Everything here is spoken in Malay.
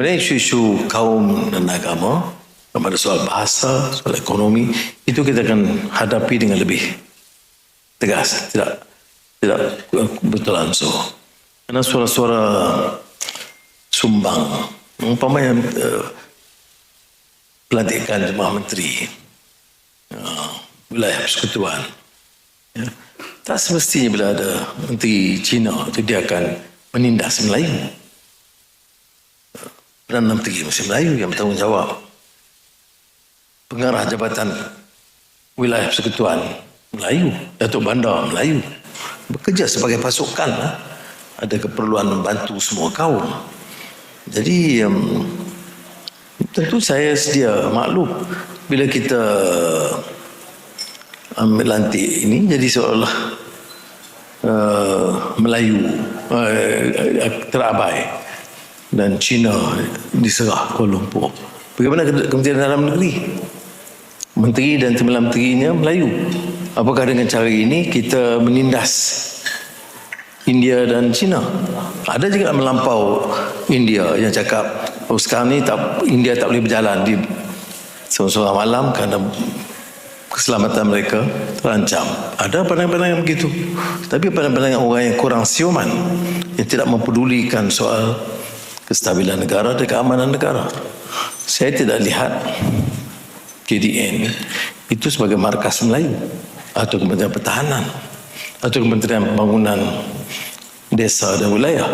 Sebenarnya isu-isu kaum dan agama, sama ada soal bahasa, soal ekonomi, itu kita akan hadapi dengan lebih tegas, tidak tidak betul langsung. Karena suara-suara sumbang, umpamanya uh, pelantikan jemaah menteri, uh, wilayah persekutuan, ya, tak semestinya bila ada menteri Cina itu dia akan menindas Melayu. Perdana Menteri Mesir Melayu yang bertanggungjawab. Pengarah Jabatan Wilayah Persekutuan Melayu, Datuk Bandar Melayu. Bekerja sebagai pasukan. Lah. Ada keperluan membantu semua kaum. Jadi, tentu saya sedia maklum bila kita ambil lantik ini jadi seolah uh, Melayu uh, terabai dan China diserah Kuala Lumpur. Bagaimana Kementerian Dalam Negeri? Menteri dan sembilan menterinya Melayu. Apakah dengan cara ini kita menindas India dan China? Ada juga melampau India yang cakap oh sekarang ni tak, India tak boleh berjalan di seorang malam kerana keselamatan mereka terancam. Ada pandangan-pandangan begitu. Tapi pandangan-pandangan orang yang kurang siuman yang tidak mempedulikan soal kestabilan negara dan keamanan negara. Saya tidak lihat KDN itu sebagai markas Melayu atau Kementerian Pertahanan atau Kementerian Pembangunan Desa dan Wilayah